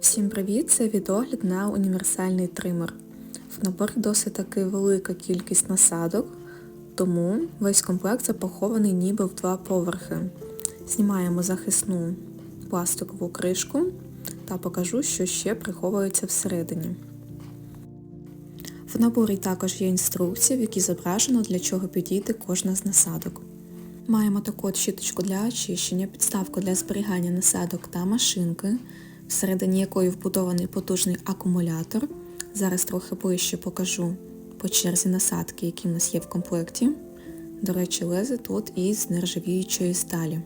Всім привіт! Це відогляд на універсальний тример. В наборі досить таки велика кількість насадок, тому весь комплект запакований ніби в два поверхи. Знімаємо захисну пластикову кришку та покажу, що ще приховується всередині. В наборі також є інструкція, в якій зображено, для чого підійде кожна з насадок. Маємо таку от щіточку для очищення, підставку для зберігання насадок та машинки, всередині якої вбудований потужний акумулятор. Зараз трохи ближче покажу по черзі насадки, які в нас є в комплекті. До речі, лезе тут із нержавіючої сталі.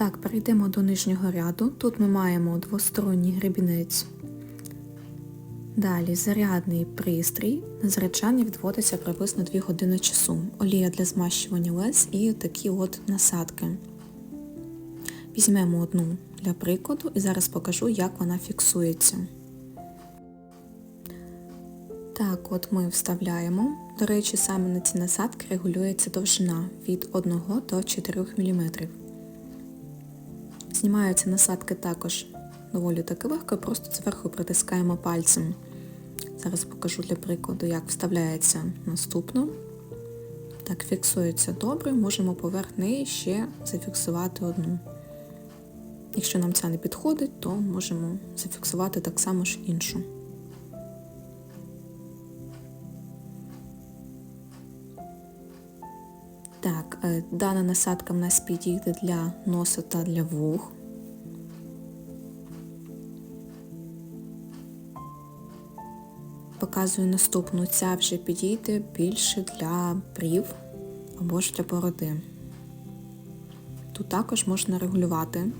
Так, перейдемо до нижнього ряду. Тут ми маємо двосторонній гребінець. Далі зарядний пристрій. На заряджання відводиться приблизно 2 години часу. Олія для змащування лез і такі от насадки. Візьмемо одну для прикладу і зараз покажу, як вона фіксується. Так, от ми вставляємо. До речі, саме на ці насадки регулюється довжина від 1 до 4 мм. Знімаються насадки також доволі таки легко, просто зверху притискаємо пальцем. Зараз покажу для прикладу, як вставляється наступно. Так, фіксується добре, можемо поверх неї ще зафіксувати одну. Якщо нам ця не підходить, то можемо зафіксувати так само ж іншу. Так, е, дана насадка в нас підійде для носа та для вух. Показую наступну, ця вже підійде більше для брів або ж для бороди. Тут також можна регулювати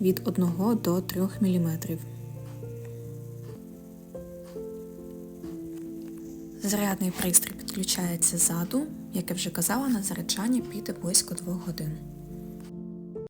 від 1 до 3 мм. Зарядний пристрій підключається ззаду, як я вже казала, на заряджання піде близько 2 годин.